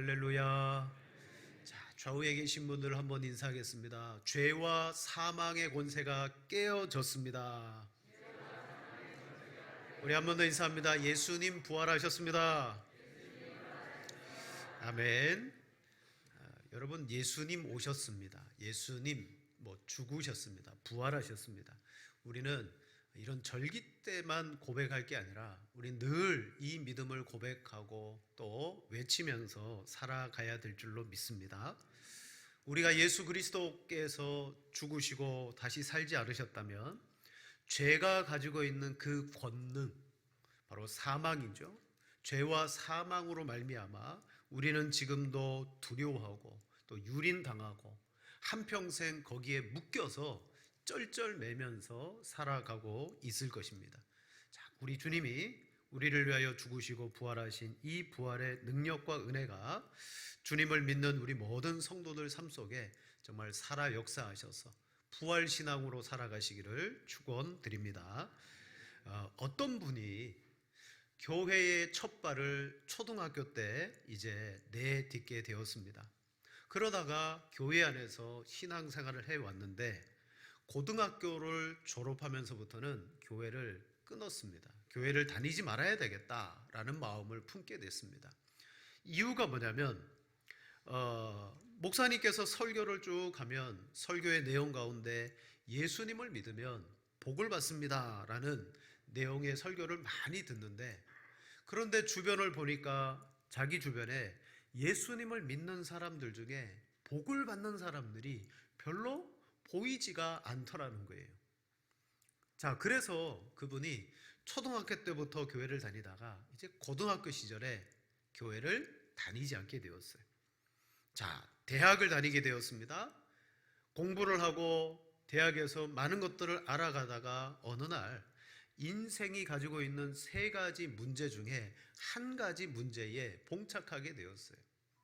할렐루야. 자, 좌우에 계신 분들 한번 인사하겠습니다. 죄와 사망의 권세가 깨어졌습니다. 우리 한 번 더 인사합니다. 예수님 부활하셨습니다. 아멘. 아, 여러분 예수님 오셨습니다. 예수님 뭐 죽으셨습니다. 부활하셨습니다. 우리는 이런 절기 때만 고백할 게 아니라 우리 늘 이 믿음을 고백하고 또 외치면서 살아가야 될 줄로 믿습니다. 우리가 예수 그리스도께서 죽으시고 다시 살지 않으셨다면 죄가 가지고 있는 그 권능 바로 사망이죠. 죄와 사망으로 말미암아 우리는 지금도 두려워하고 또 유린당하고 한평생 거기에 묶여서 쩔쩔매면서 살아가고 있을 것입니다. 자, 우리 주님이 우리를 위하여 죽으시고 부활하신 이 부활의 능력과 은혜가 주님을 믿는 우리 모든 성도들 삶 속에 정말 살아 역사하셔서 부활 신앙으로 살아가시기를 축원드립니다. 어, 어떤 분이 교회의 첫 발을 초등학교 때 이제 내딛게 되었습니다. 그러다가 교회 안에서 신앙생활을 해 왔는데 고등학교를 졸업하면서부터는 교회를 끊었습니다. 교회를 다니지 말아야 되겠다라는 마음을 품게 됐습니다. 이유가 뭐냐면 어, 목사님께서 설교를 쭉 하면 설교의 내용 가운데 예수님을 믿으면 복을 받습니다라는 내용의 설교를 많이 듣는데 그런데 주변을 보니까 자기 주변에 예수님을 믿는 사람들 중에 복을 받는 사람들이 별로 보이지가 않더라는 거예요. 자, 그래서 그분이 초등학교 때부터 교회를 다니다가 이제 고등학교 시절에 교회를 다니지 않게 되었어요. 자, 대학을 다니게 되었습니다. 공부를 하고 대학에서 많은 것들을 알아가다가 어느 날 인생이 가지고 있는 세 가지 문제 중에 한 가지 문제에 봉착하게 되었어요.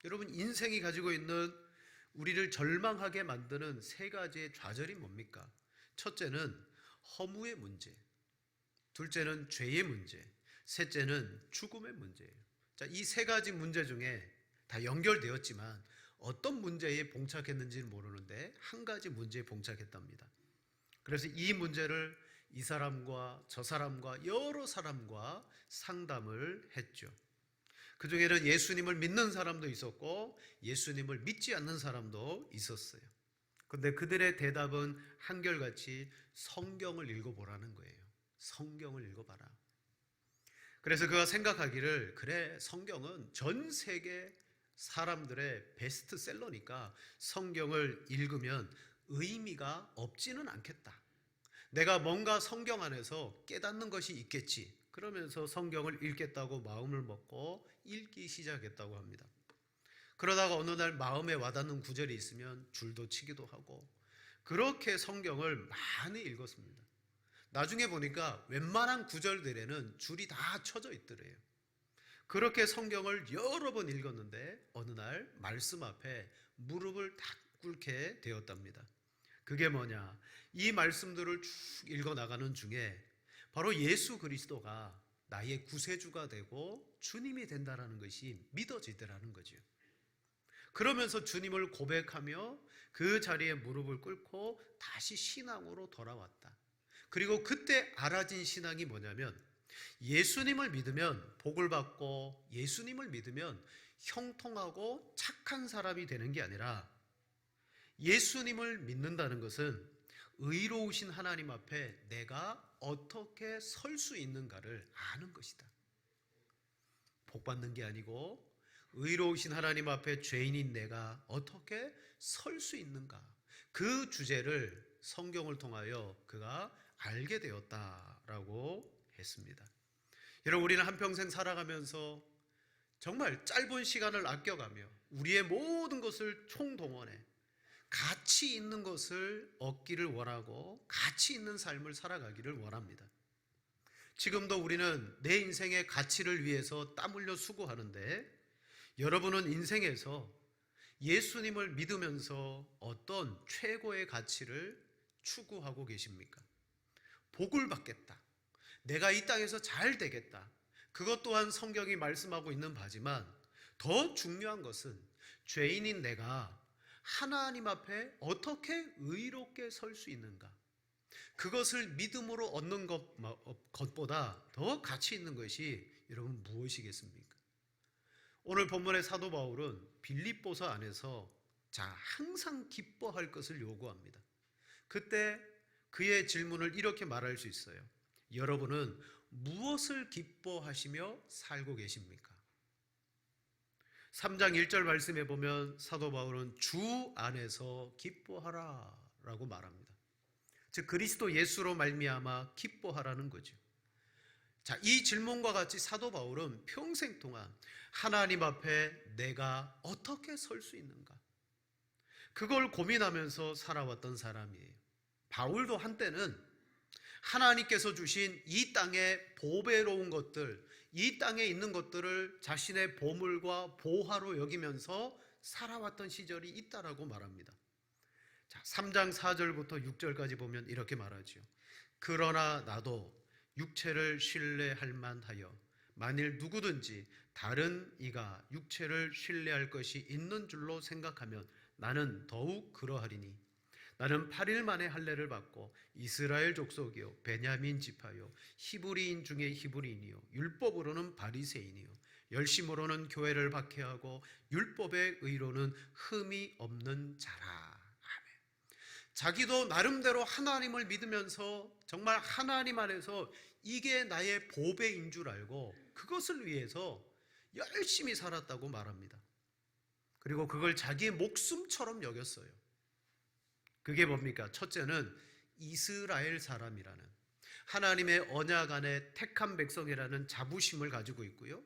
여러분, 인생이 가지고 있는 우리를 절망하게 만드는 세 가지의 좌절이 뭡니까? 첫째는 허무의 문제, 둘째는 죄의 문제, 셋째는 죽음의 문제예요. 자, 이 세 가지 문제 중에 다 연결되었지만 어떤 문제에 봉착했는지는 모르는데 한 가지 문제에 봉착했답니다. 그래서 이 문제를 이 사람과 저 사람과 여러 사람과 상담을 했죠. 그 중에는 예수님을 믿는 사람도 있었고 예수님을 믿지 않는 사람도 있었어요. 근데 그들의 대답은 한결같이 성경을 읽어보라는 거예요. 성경을 읽어봐라. 그래서 그가 생각하기를 그래 성경은 전 세계 사람들의 베스트셀러니까 성경을 읽으면 의미가 없지는 않겠다. 내가 뭔가 성경 안에서 깨닫는 것이 있겠지. 그러면서 성경을 읽겠다고 마음을 먹고 읽기 시작했다고 합니다. 그러다가 어느 날 마음에 와닿는 구절이 있으면 줄도 치기도 하고 그렇게 성경을 많이 읽었습니다. 나중에 보니까 웬만한 구절들에는 줄이 다 쳐져 있더래요. 그렇게 성경을 여러 번 읽었는데 어느 날 말씀 앞에 무릎을 탁 꿇게 되었답니다. 그게 뭐냐? 이 말씀들을 쭉 읽어 나가는 중에 바로 예수 그리스도가 나의 구세주가 되고 주님이 된다라는 것이 믿어지더라는 거죠. 그러면서 주님을 고백하며 그 자리에 무릎을 꿇고 다시 신앙으로 돌아왔다. 그리고 그때 알아진 신앙이 뭐냐면 예수님을 믿으면 복을 받고 예수님을 믿으면 형통하고 착한 사람이 되는 게 아니라 예수님을 믿는다는 것은 의로우신 하나님 앞에 내가 어떻게 설 수 있는가를 아는 것이다. 복 받는 게 아니고 의로우신 하나님 앞에 죄인인 내가 어떻게 설 수 있는가. 그 주제를 성경을 통하여 그가 알게 되었다라고 했습니다. 여러분, 우리는 한평생 살아가면서 정말 짧은 시간을 아껴가며 우리의 모든 것을 총동원해 가치 있는 것을 얻기를 원하고 가치 있는 삶을 살아가기를 원합니다. 지금도 우리는 내 인생의 가치를 위해서 땀 흘려 수고하는데 여러분은 인생에서 예수님을 믿으면서 어떤 최고의 가치를 추구하고 계십니까? 복을 받겠다. 내가 이 땅에서 잘 되겠다. 그것 또한 성경이 말씀하고 있는 바지만 더 중요한 것은 죄인인 내가 하나님 앞에 어떻게 의롭게 설 수 있는가? 그것을 믿음으로 얻는 것, 것보다 더 가치 있는 것이 여러분 무엇이겠습니까? 오늘 본문의 사도 바울은 빌립보서 안에서 자, 항상 기뻐할 것을 요구합니다. 그때 그의 질문을 이렇게 말할 수 있어요. 여러분은 무엇을 기뻐하시며 살고 계십니까? 3장 1절 말씀에 보면 사도 바울은 주 안에서 기뻐하라 라고 말합니다. 즉 그리스도 예수로 말미암아 기뻐하라는 거죠. 자, 이 질문과 같이 사도 바울은 평생 동안 하나님 앞에 내가 어떻게 설 수 있는가? 그걸 고민하면서 살아왔던 사람이에요. 바울도 한때는 하나님께서 주신 이 땅의 보배로운 것들, 이 땅에 있는 것들을 자신의 보물과 보화로 여기면서 살아왔던 시절이 있다라고 말합니다. 자, 3장 4절부터 6절까지 보면 이렇게 말하죠. 그러나 나도 육체를 신뢰할 만하여 만일 누구든지 다른 이가 육체를 신뢰할 것이 있는 줄로 생각하면 나는 더욱 그러하리니 나는 8일 만에 할례를 받고 이스라엘 족속이요 베냐민 지파요 히브리인 중에 히브리인이요 율법으로는 바리새인이요 열심으로는 교회를 박해하고 율법의 의로는 흠이 없는 자라. 아멘. 자기도 나름대로 하나님을 믿으면서 정말 하나님 안에서 이게 나의 보배인 줄 알고 그것을 위해서 열심히 살았다고 말합니다. 그리고 그걸 자기의 목숨처럼 여겼어요. 그게 뭡니까? 첫째는 이스라엘 사람이라는 하나님의 언약 안에 택한 백성이라는 자부심을 가지고 있고요.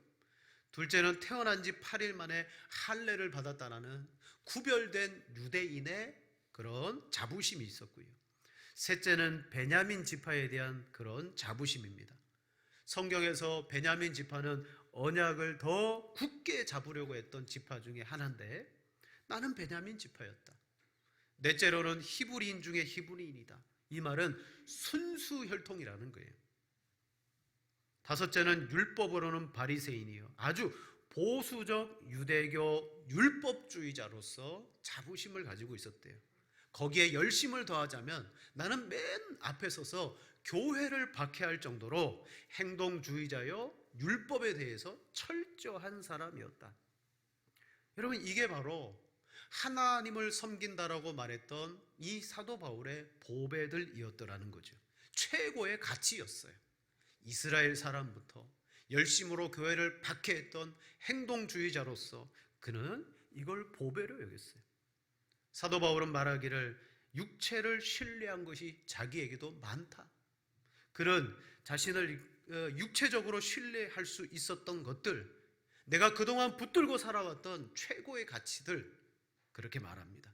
둘째는 태어난 지 8일 만에 할례를 받았다라는 구별된 유대인의 그런 자부심이 있었고요. 셋째는 베냐민 지파에 대한 그런 자부심입니다. 성경에서 베냐민 지파는 언약을 더 굳게 잡으려고 했던 지파 중에 하나인데 나는 베냐민 지파였다. 넷째로는 히브리인 중에 히브리인이다. 이 말은 순수 혈통이라는 거예요. 다섯째는 율법으로는 바리새인이요. 아주 보수적 유대교 율법주의자로서 자부심을 가지고 있었대요. 거기에 열심을 더하자면 나는 맨 앞에 서서 교회를 박해할 정도로 행동주의자요 율법에 대해서 철저한 사람이었다. 여러분 이게 바로 하나님을 섬긴다라고 말했던 이 사도 바울의 보배들이었더라는 거죠. 최고의 가치였어요. 이스라엘 사람부터 열심으로 교회를 박해했던 행동주의자로서 그는 이걸 보배로 여겼어요. 사도 바울은 말하기를 육체를 신뢰한 것이 자기에게도 많다. 그는 자신을 어, 육체적으로 신뢰할 수 있었던 것들, 내가 그동안 붙들고 살아왔던 최고의 가치들, 그렇게 말합니다.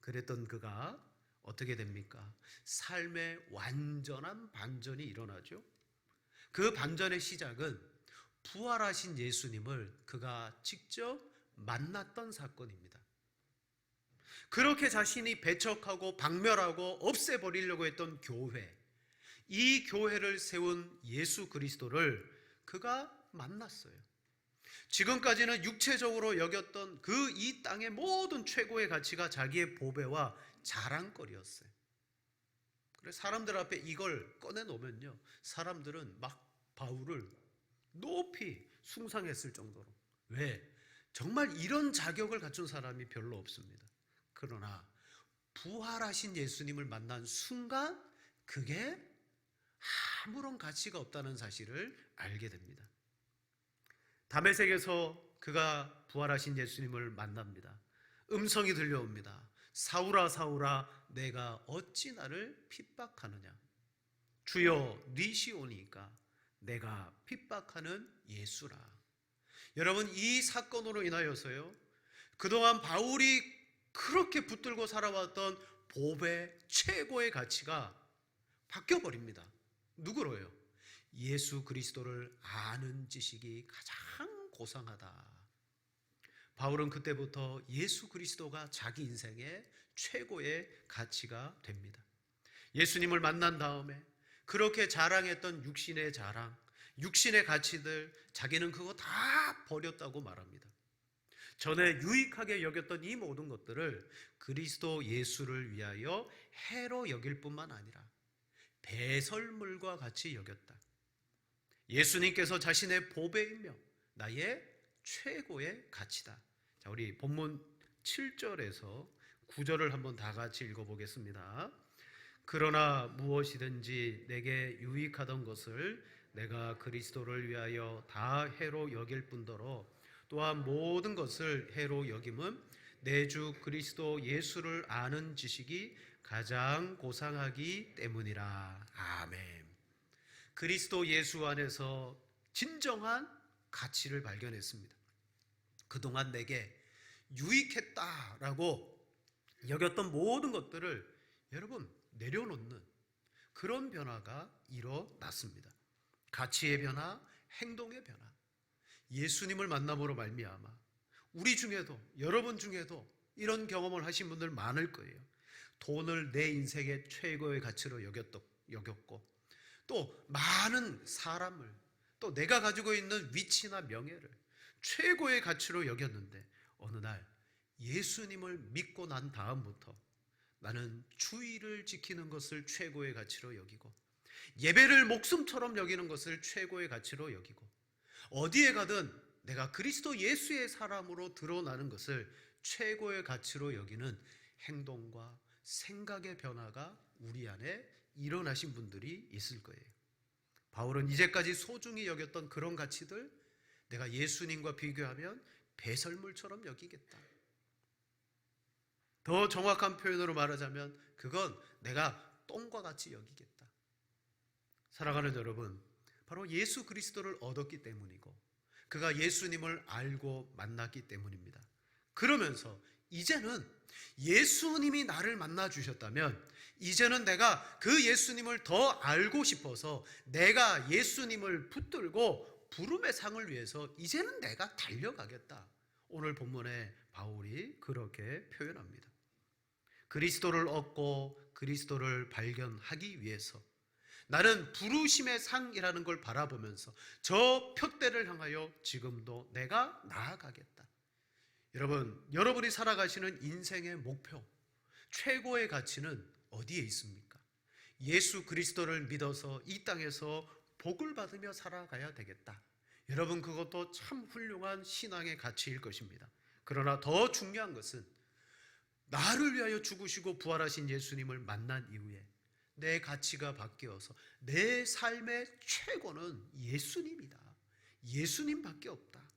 그랬던 그가 어떻게 됩니까? 삶의 완전한 반전이 일어나죠. 그 반전의 시작은 부활하신 예수님을 그가 직접 만났던 사건입니다. 그렇게 자신이 배척하고 박멸하고 없애버리려고 했던 교회, 이 교회를 세운 예수 그리스도를 그가 만났어요. 지금까지는 육체적으로 여겼던 그 이 땅의 모든 최고의 가치가 자기의 보배와 자랑거리였어요. 그래 사람들 앞에 이걸 꺼내 놓으면요. 사람들은 막 바울을 높이 숭상했을 정도로. 왜? 정말 이런 자격을 갖춘 사람이 별로 없습니다. 그러나 부활하신 예수님을 만난 순간 그게 아무런 가치가 없다는 사실을 알게 됩니다. 담에색에서 그가 부활하신 예수님을 만납니다. 음성이 들려옵니다. 사울아 사울아 내가 어찌 나를 핍박하느냐 주여 니시 오니까 내가 핍박하는 예수라 여러분 이 사건으로 인하여서요 그동안 바울이 그렇게 붙들고 살아왔던 보배 최고의 가치가 바뀌어 버립니다 누구로요? 예수 그리스도를 아는 지식이 가장 고상하다. 바울은 그때부터 예수 그리스도가 자기 인생의 최고의 가치가 됩니다. 예수님을 만난 다음에 그렇게 자랑했던 육신의 자랑, 육신의 가치들, 자기는 그거 다 버렸다고 말합니다. 전에 유익하게 여겼던 이 모든 것들을 그리스도 예수를 위하여 해로 여길 뿐만 아니라 배설물과 같이 여겼다. 예수님께서 자신의 보배이며 나의 최고의 가치다. 자, 우리 본문 7절에서 9절을 한번 다 같이 읽어보겠습니다. 그러나 무엇이든지 내게 유익하던 것을 내가 그리스도를 위하여 다 해로 여길 뿐더러 또한 모든 것을 해로 여김은 내 주 그리스도 예수를 아는 지식이 가장 고상하기 때문이라. 아멘. 그리스도 예수 안에서 진정한 가치를 발견했습니다. 그동안 내게 유익했다라고 여겼던 모든 것들을 여러분 내려놓는 그런 변화가 일어났습니다. 가치의 변화, 행동의 변화. 예수님을 만남으로 말미암아 우리 중에도 여러분 중에도 이런 경험을 하신 분들 많을 거예요. 돈을 내 인생의 최고의 가치로 여겼고 또 많은 사람을 또 내가 가지고 있는 위치나 명예를 최고의 가치로 여겼는데 어느 날 예수님을 믿고 난 다음부터 나는 주의를 지키는 것을 최고의 가치로 여기고 예배를 목숨처럼 여기는 것을 최고의 가치로 여기고 어디에 가든 내가 그리스도 예수의 사람으로 드러나는 것을 최고의 가치로 여기는 행동과 생각의 변화가 우리 안에 일어나신 분들이 있을 거예요. 바울은 이제까지 소중히 여겼던 그런 가치들 내가 예수님과 비교하면 배설물처럼 여기겠다. 더 정확한 표현으로 말하자면 그건 내가 똥과 같이 여기겠다. 사랑하는 여러분, 바로 예수 그리스도를 얻었기 때문이고 그가 예수님을 알고 만났기 때문입니다. 그러면서 이제는 예수님이 나를 만나 주셨다면 이제는 내가 그 예수님을 더 알고 싶어서 내가 예수님을 붙들고 부름의 상을 위해서 이제는 내가 달려가겠다. 오늘 본문에 바울이 그렇게 표현합니다. 그리스도를 얻고 그리스도를 발견하기 위해서 나는 부르심의 상이라는 걸 바라보면서 저 표대를 향하여 지금도 내가 나아가겠다. 여러분, 여러분이 살아가시는 인생의 목표, 최고의 가치는 어디에 있습니까? 예수 그리스도를 믿어서 이 땅에서 복을 받으며 살아가야 되겠다. 여러분, 그것도 참 훌륭한 신앙의 가치일 것입니다. 그러나 더 중요한 것은 나를 위하여 죽으시고 부활하신 예수님을 만난 이후에 내 가치가 바뀌어서 내 삶의 최고는 예수님이다. 예수님밖에 없다.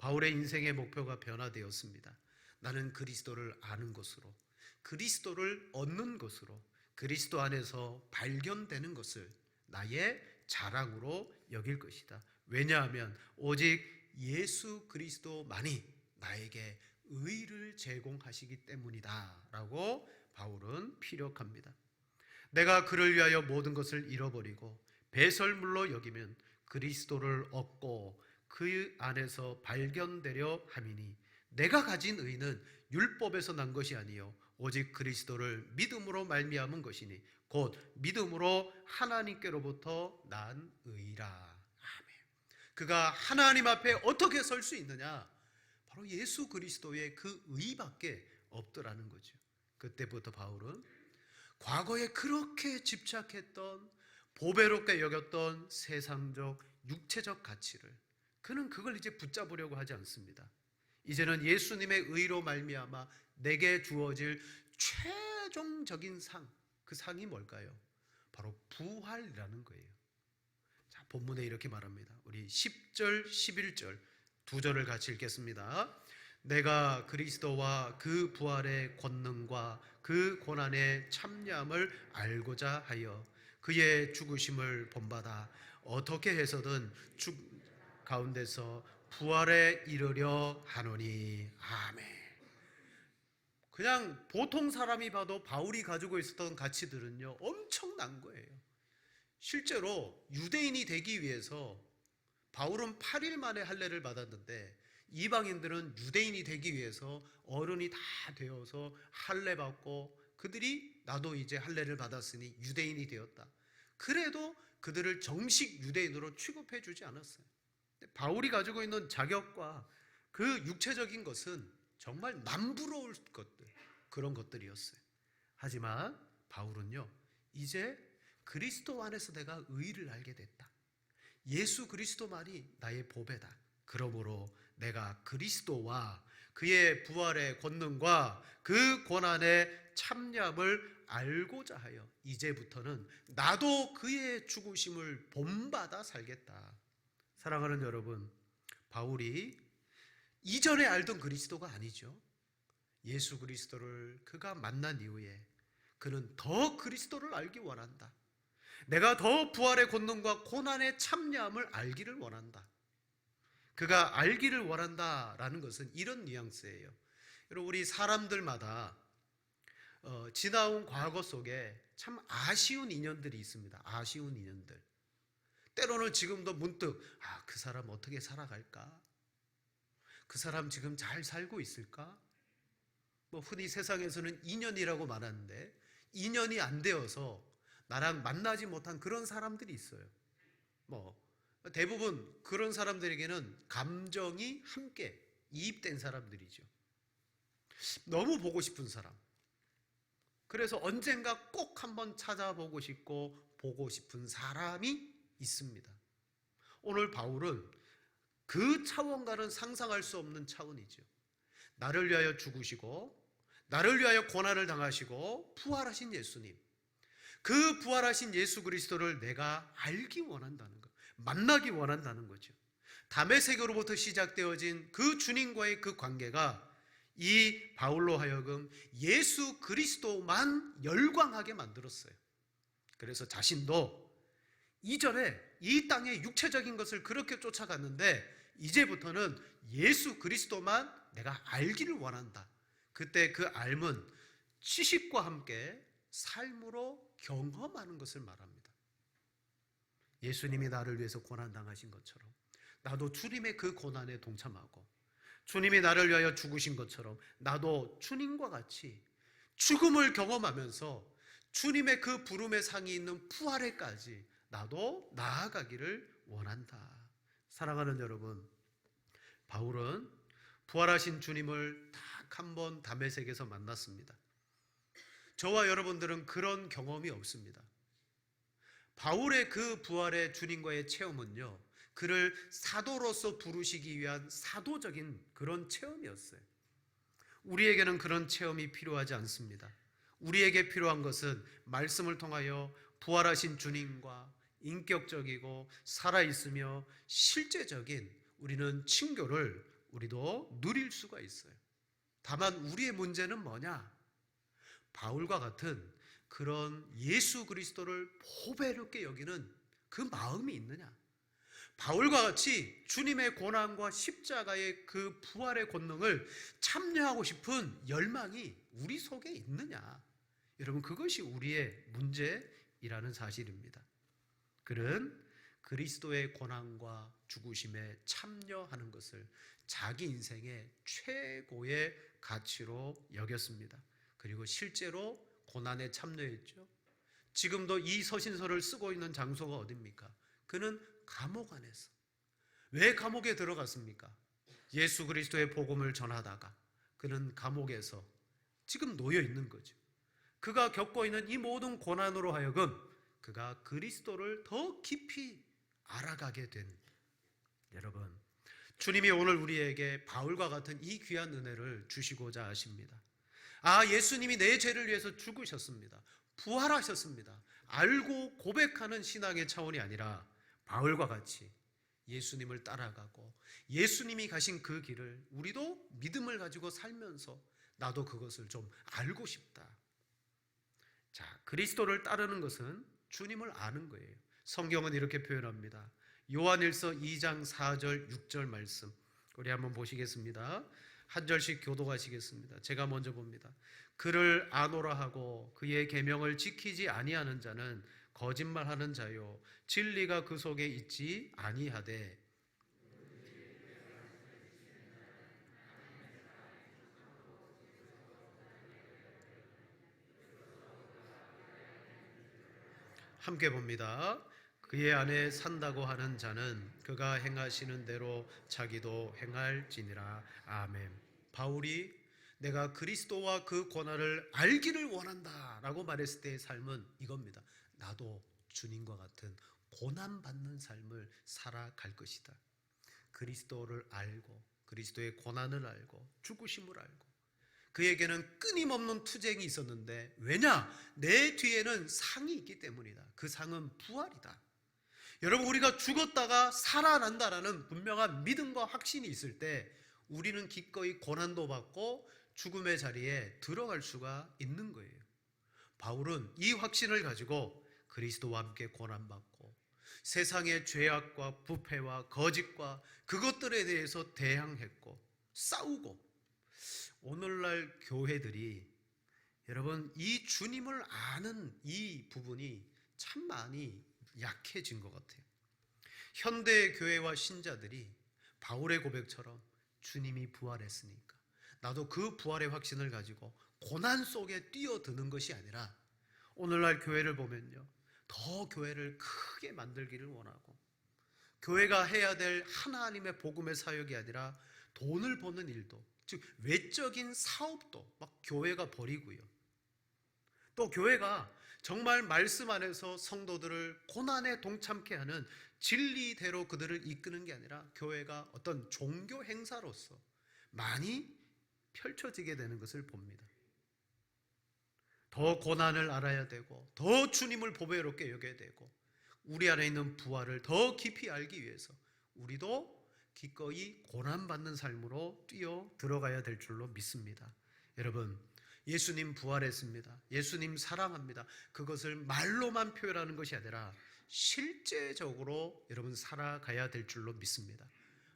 바울의 인생의 목표가 변화되었습니다. 나는 그리스도를 아는 것으로, 그리스도를 얻는 것으로, 그리스도 안에서 발견되는 것을 나의 자랑으로 여길 것이다. 왜냐하면 오직 예수 그리스도만이 나에게 의를 제공하시기 때문이다. 라고 바울은 피력합니다. 내가 그를 위하여 모든 것을 잃어버리고 배설물로 여기면 그리스도를 얻고 그 안에서 발견되려 함이니 내가 가진 의는 율법에서 난 것이 아니요 오직 그리스도를 믿음으로 말미암은 것이니 곧 믿음으로 하나님께로부터 난 의라. 아멘. 그가 하나님 앞에 어떻게 설 수 있느냐? 바로 예수 그리스도의 그 의밖에 없더라는 거죠. 그때부터 바울은 과거에 그렇게 집착했던 보배롭게 여겼던 세상적 육체적 가치를 그는 그걸 이제 붙잡으려고 하지 않습니다. 이제는 예수님의 의로 말미암아 내게 주어질 최종적인 상, 그 상이 뭘까요? 바로 부활이라는 거예요. 자, 본문에 이렇게 말합니다. 우리 10절, 11절 두 절을 같이 읽겠습니다. 내가 그리스도와 그 부활의 권능과 그 고난의 참여함을 알고자 하여 그의 죽으심을 본받아 어떻게 해서든 죽 가운데서 부활에 이르려 하노니 아멘. 그냥 보통 사람이 봐도 바울이 가지고 있었던 가치들은요 엄청난 거예요. 실제로 유대인이 되기 위해서 바울은 8일 만에 할례를 받았는데 이방인들은 유대인이 되기 위해서 어른이 다 되어서 할례 받고 그들이 나도 이제 할례를 받았으니 유대인이 되었다. 그래도 그들을 정식 유대인으로 취급해 주지 않았어요. 바울이 가지고 있는 자격과 그 육체적인 것은 정말 남부러울 것들 그런 것들이었어요. 하지만 바울은요 이제 그리스도 안에서 내가 의를 알게 됐다. 예수 그리스도만이 나의 보배다. 그러므로 내가 그리스도와 그의 부활의 권능과 그 고난의 참념을 알고자 하여 이제부터는 나도 그의 죽으심을 본받아 살겠다. 사랑하는 여러분, 바울이 이전에 알던 그리스도가 아니죠. 예수 그리스도를 그가 만난 이후에 그는 더 그리스도를 알기 원한다. 내가 더 부활의 권능과 고난의 참여함을 알기를 원한다. 그가 알기를 원한다라는 것은 이런 뉘앙스예요. 여러분 우리 사람들마다 어, 지나온 과거 속에 참 아쉬운 인연들이 있습니다. 아쉬운 인연들. 때로는 지금도 문득 아, 그 사람 어떻게 살아갈까? 그 사람 지금 잘 살고 있을까? 뭐 흔히 세상에서는 인연이라고 말하는데 인연이 안 되어서 나랑 만나지 못한 그런 사람들이 있어요. 뭐 대부분 그런 사람들에게는 감정이 함께 이입된 사람들이죠. 너무 보고 싶은 사람. 그래서 언젠가 꼭 한번 찾아보고 싶고 보고 싶은 사람이 있습니다. 오늘 바울은 그 차원과는 상상할 수 없는 차원이죠. 나를 위하여 죽으시고 나를 위하여 고난을 당하시고 부활하신 예수님. 그 부활하신 예수 그리스도를 내가 알기 원한다는 것. 만나기 원한다는 거죠. 담의 세계로부터 시작되어진 그 주님과의 그 관계가 이 바울로 하여금 예수 그리스도만 열광하게 만들었어요. 그래서 자신도 이전에 이 땅의 육체적인 것을 그렇게 쫓아갔는데 이제부터는 예수 그리스도만 내가 알기를 원한다. 그때 그 알은 지식과 함께 삶으로 경험하는 것을 말합니다. 예수님이 나를 위해서 고난 당하신 것처럼 나도 주님의 그 고난에 동참하고 주님이 나를 위하여 죽으신 것처럼 나도 주님과 같이 죽음을 경험하면서 주님의 그 부름의 상이 있는 부활에까지 나도 나아가기를 원한다. 사랑하는 여러분, 바울은 부활하신 주님을 딱 한 번 담에색에서 만났습니다. 저와 여러분들은 그런 경험이 없습니다. 바울의 그 부활의 주님과의 체험은요, 그를 사도로서 부르시기 위한 사도적인 그런 체험이었어요. 우리에게는 그런 체험이 필요하지 않습니다. 우리에게 필요한 것은 말씀을 통하여 부활하신 주님과 인격적이고 살아있으며 실제적인 우리는 친교를 우리도 누릴 수가 있어요. 다만 우리의 문제는 뭐냐? 바울과 같은 그런 예수 그리스도를 보배롭게 여기는 그 마음이 있느냐? 바울과 같이 주님의 고난과 십자가의 그 부활의 권능을 참여하고 싶은 열망이 우리 속에 있느냐? 여러분, 그것이 우리의 문제이라는 사실입니다. 그는 그리스도의 고난과 죽으심에 참여하는 것을 자기 인생의 최고의 가치로 여겼습니다. 그리고 실제로 고난에 참여했죠. 지금도 이 서신서를 쓰고 있는 장소가 어딥니까? 그는 감옥 안에서. 왜 감옥에 들어갔습니까? 예수 그리스도의 복음을 전하다가 그는 감옥에서 지금 놓여 있는 거죠. 그가 겪고 있는 이 모든 고난으로 하여금 그가 그리스도를 더 깊이 알아가게 된 여러분, 주님이 오늘 우리에게 바울과 같은 이 귀한 은혜를 주시고자 하십니다. 아, 예수님이 내 죄를 위해서 죽으셨습니다. 부활하셨습니다. 알고 고백하는 신앙의 차원이 아니라 바울과 같이 예수님을 따라가고 예수님이 가신 그 길을 우리도 믿음을 가지고 살면서 나도 그것을 좀 알고 싶다. 자, 그리스도를 따르는 것은 주님을 아는 거예요. 성경은 이렇게 표현합니다. 요한일서 2장 4절 6절 말씀. 우리 한번 보시겠습니다. 한 절씩 교도하시겠습니다. 제가 먼저 봅니다. 그를 아노라 하고 그의 계명을 지키지 아니하는 자는 거짓말하는 자요 진리가 그 속에 있지 아니하되 함께 봅니다. 그의 안에 산다고 하는 자는 그가 행하시는 대로 자기도 행할지니라. 아멘. 바울이 내가 그리스도와 그 고난을 알기를 원한다 라고 말했을 때의 삶은 이겁니다. 나도 주님과 같은 고난 받는 삶을 살아갈 것이다. 그리스도를 알고 그리스도의 고난을 알고 죽으심을 알고 그에게는 끊임없는 투쟁이 있었는데 왜냐? 내 뒤에는 상이 있기 때문이다. 그 상은 부활이다. 여러분 우리가 죽었다가 살아난다라는 분명한 믿음과 확신이 있을 때 우리는 기꺼이 고난도 받고 죽음의 자리에 들어갈 수가 있는 거예요. 바울은 이 확신을 가지고 그리스도와 함께 고난받고 세상의 죄악과 부패와 거짓과 그것들에 대해서 대항했고 싸우고 오늘날 교회들이 여러분 이 주님을 아는 이 부분이 참 많이 약해진 것 같아요. 현대 교회와 신자들이 바울의 고백처럼 주님이 부활했으니까 나도 그 부활의 확신을 가지고 고난 속에 뛰어드는 것이 아니라 오늘날 교회를 보면요. 더 교회를 크게 만들기를 원하고 교회가 해야 될 하나님의 복음의 사역이 아니라 돈을 버는 일도 즉 외적인 사업도 막 교회가 버리고요. 또 교회가 정말 말씀 안에서 성도들을 고난에 동참케 하는 진리대로 그들을 이끄는 게 아니라 교회가 어떤 종교 행사로서 많이 펼쳐지게 되는 것을 봅니다. 더 고난을 알아야 되고 더 주님을 보배롭게 여겨야 되고 우리 안에 있는 부활을 더 깊이 알기 위해서 우리도 기꺼이 고난받는 삶으로 뛰어 들어가야 될 줄로 믿습니다. 여러분, 예수님 부활했습니다. 예수님 사랑합니다. 그것을 말로만 표현하는 것이 아니라 실제적으로 여러분 살아가야 될 줄로 믿습니다.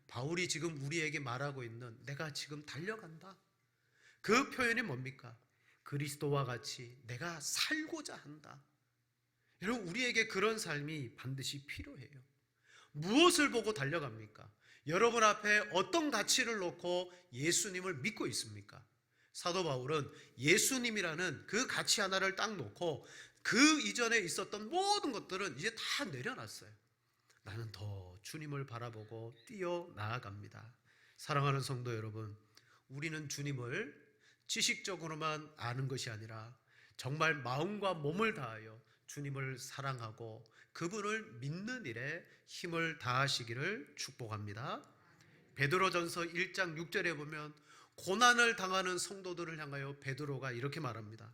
바울이 지금 우리에게 말하고 있는 내가 지금 달려간다. 그 표현이 뭡니까? 그리스도와 같이 내가 살고자 한다. 여러분, 우리에게 그런 삶이 반드시 필요해요. 무엇을 보고 달려갑니까? 여러분 앞에 어떤 가치를 놓고 예수님을 믿고 있습니까? 사도 바울은 예수님이라는 그 가치 하나를 딱 놓고 그 이전에 있었던 모든 것들은 이제 다 내려놨어요. 나는 더 주님을 바라보고 뛰어 나아갑니다. 사랑하는 성도 여러분, 우리는 주님을 지식적으로만 아는 것이 아니라 정말 마음과 몸을 다하여 주님을 사랑하고 그분을 믿는 일에 힘을 다하시기를 축복합니다. 베드로전서 1장 6절에 보면 고난을 당하는 성도들을 향하여 베드로가 이렇게 말합니다.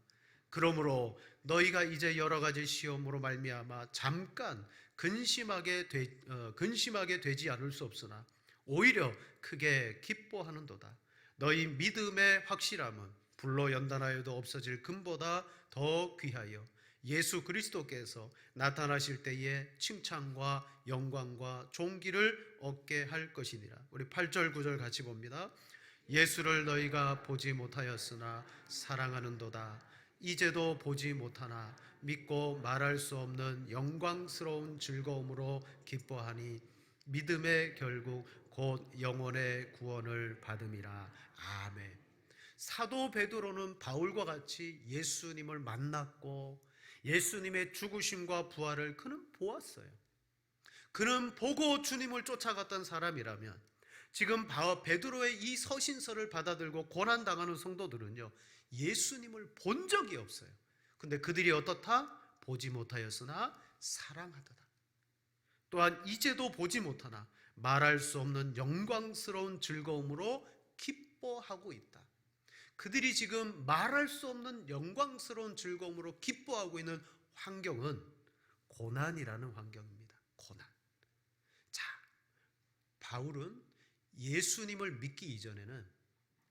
그러므로 너희가 이제 여러 가지 시험으로 말미암아 잠깐 근심하게 되, 어, 근심하게 되지 않을 수 없으나 오히려 크게 기뻐하는도다. 너희 믿음의 확실함은 불로 연단하여도 없어질 금보다 더 귀하여 예수 그리스도께서 나타나실 때에 칭찬과 영광과 존귀를 얻게 할 것이니라. 우리 8절 9절 같이 봅니다. 예수를 너희가 보지 못하였으나 사랑하는도다. 이제도 보지 못하나 믿고 말할 수 없는 영광스러운 즐거움으로 기뻐하니 믿음의 결국 곧 영혼의 구원을 받음이라. 아멘. 사도 베드로는 바울과 같이 예수님을 만났고 예수님의 죽으심과 부활을 그는 보았어요. 그는 보고 주님을 쫓아갔던 사람이라면 지금 베드로의 이 서신서를 받아들고 고난 당하는 성도들은요. 예수님을 본 적이 없어요. 근데 그들이 어떻다? 보지 못하였으나 사랑하더라. 또한 이제도 보지 못하나 말할 수 없는 영광스러운 즐거움으로 기뻐하고 있다. 그들이 지금 말할 수 없는 영광스러운 즐거움으로 기뻐하고 있는 환경은 고난이라는 환경입니다. 고난. 자, 바울은 예수님을 믿기 이전에는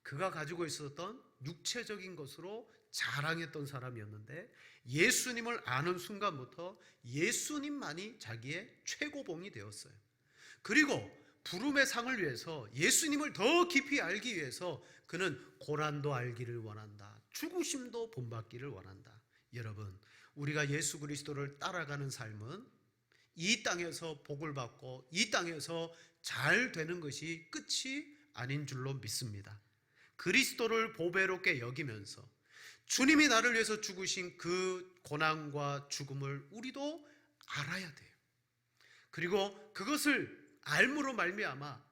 그가 가지고 있었던 육체적인 것으로 자랑했던 사람이었는데 예수님을 아는 순간부터 예수님만이 자기의 최고봉이 되었어요. 그리고 부름의 상을 위해서 예수님을 더 깊이 알기 위해서 그는 고난도 알기를 원한다. 죽으심도 본받기를 원한다. 여러분, 우리가 예수 그리스도를 따라가는 삶은 이 땅에서 복을 받고 이 땅에서 잘 되는 것이 끝이 아닌 줄로 믿습니다. 그리스도를 보배롭게 여기면서 주님이 나를 위해서 죽으신 그 고난과 죽음을 우리도 알아야 돼요. 그리고 그것을 알므로 말미암아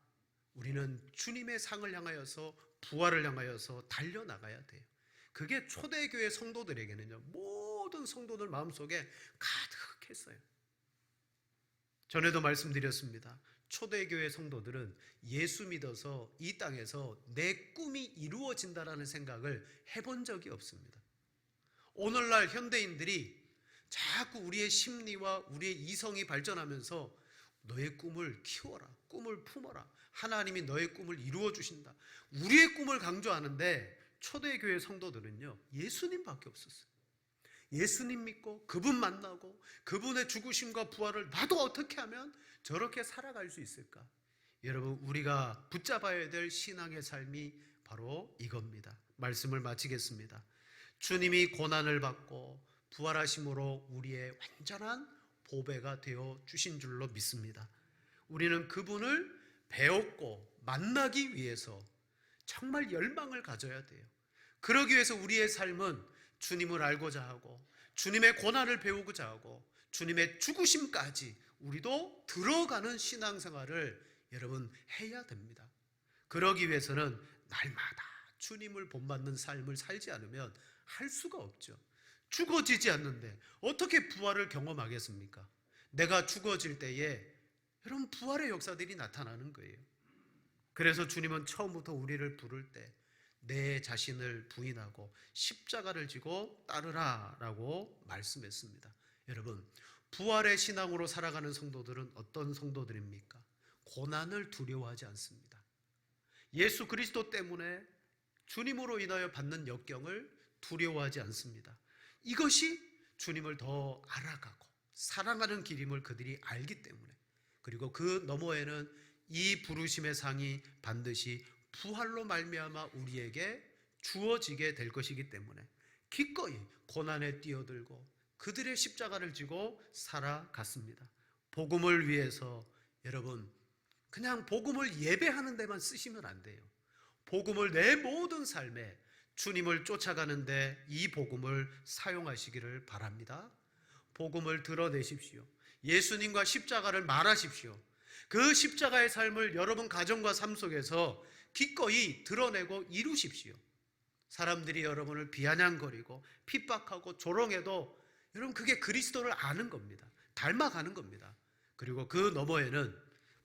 우리는 주님의 상을 향하여서 부활을 향하여서 달려 나가야 돼요. 그게 초대교회 성도들에게는요. 모든 성도들 마음속에 가득했어요. 전에도 말씀드렸습니다. 초대교회 성도들은 예수 믿어서 이 땅에서 내 꿈이 이루어진다라는 생각을 해본 적이 없습니다. 오늘날 현대인들이 자꾸 우리의 심리와 우리의 이성이 발전하면서 너의 꿈을 키워라. 꿈을 품어라. 하나님이 너의 꿈을 이루어 주신다. 우리의 꿈을 강조하는데 초대교회 성도들은요. 예수님밖에 없었어요. 예수님 믿고 그분 만나고 그분의 죽으심과 부활을 나도 어떻게 하면 저렇게 살아갈 수 있을까? 여러분 우리가 붙잡아야 될 신앙의 삶이 바로 이겁니다. 말씀을 마치겠습니다. 주님이 고난을 받고 부활하심으로 우리의 완전한 보배가 되어 주신 줄로 믿습니다. 우리는 그분을 배웠고 만나기 위해서 정말 열망을 가져야 돼요. 그러기 위해서 우리의 삶은 주님을 알고자 하고 주님의 고난을 배우고자 하고 주님의 죽으심까지 우리도 들어가는 신앙생활을 여러분 해야 됩니다. 그러기 위해서는 날마다 주님을 본받는 삶을 살지 않으면 할 수가 없죠. 죽어지지 않는데 어떻게 부활을 경험하겠습니까? 내가 죽어질 때에 여러분 부활의 역사들이 나타나는 거예요. 그래서 주님은 처음부터 우리를 부를 때 내 자신을 부인하고 십자가를 지고 따르라라고 말씀했습니다. 여러분, 부활의 신앙으로 살아가는 성도들은 어떤 성도들입니까? 고난을 두려워하지 않습니다. 예수 그리스도 때문에 주님으로 인하여 받는 역경을 두려워하지 않습니다. 이것이 주님을 더 알아가고 사랑하는 길임을 그들이 알기 때문에 그리고 그 너머에는 이 부르심의 상이 반드시 부활로 말미암아 우리에게 주어지게 될 것이기 때문에 기꺼이 고난에 뛰어들고 그들의 십자가를 지고 살아갔습니다. 복음을 위해서 여러분 그냥 복음을 예배하는 데만 쓰시면 안 돼요. 복음을 내 모든 삶에 주님을 쫓아가는데 이 복음을 사용하시기를 바랍니다. 복음을 드러내십시오. 예수님과 십자가를 말하십시오. 그 십자가의 삶을 여러분 가정과 삶 속에서 기꺼이 드러내고 이루십시오. 사람들이 여러분을 비아냥거리고 핍박하고 조롱해도 여러분 그게 그리스도를 아는 겁니다. 닮아가는 겁니다. 그리고 그 너머에는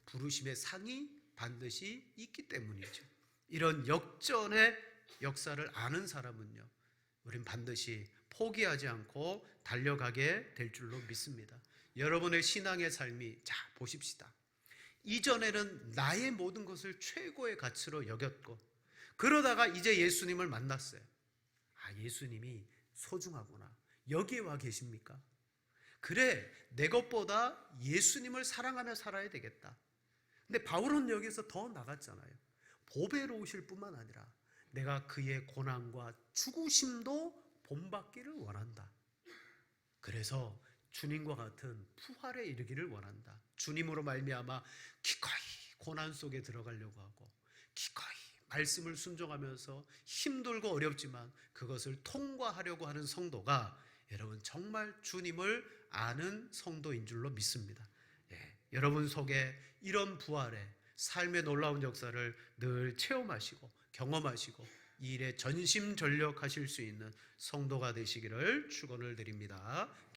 부르심의 상이 반드시 있기 때문이죠. 이런 역전의 역사를 아는 사람은요, 우린 반드시 포기하지 않고 달려가게 될 줄로 믿습니다. 여러분의 신앙의 삶이 자 보십시다. 이전에는 나의 모든 것을 최고의 가치로 여겼고 그러다가 이제 예수님을 만났어요. 아, 예수님이 소중하구나. 여기에 와 계십니까? 그래, 내 것보다 예수님을 사랑하며 살아야 되겠다. 근데 바울은 여기서 더 나갔잖아요. 보배로 오실 뿐만 아니라 내가 그의 고난과 죽으심도 본받기를 원한다. 그래서 주님과 같은 부활에 이르기를 원한다. 주님으로 말미암아 기꺼이 고난 속에 들어가려고 하고 기꺼이 말씀을 순종하면서 힘들고 어렵지만 그것을 통과하려고 하는 성도가 여러분 정말 주님을 아는 성도인 줄로 믿습니다. 예, 여러분 속에 이런 부활의 삶의 놀라운 역사를 늘 체험하시고 경험하시고 이 일에 전심전력하실 수 있는 성도가 되시기를 축원을 드립니다.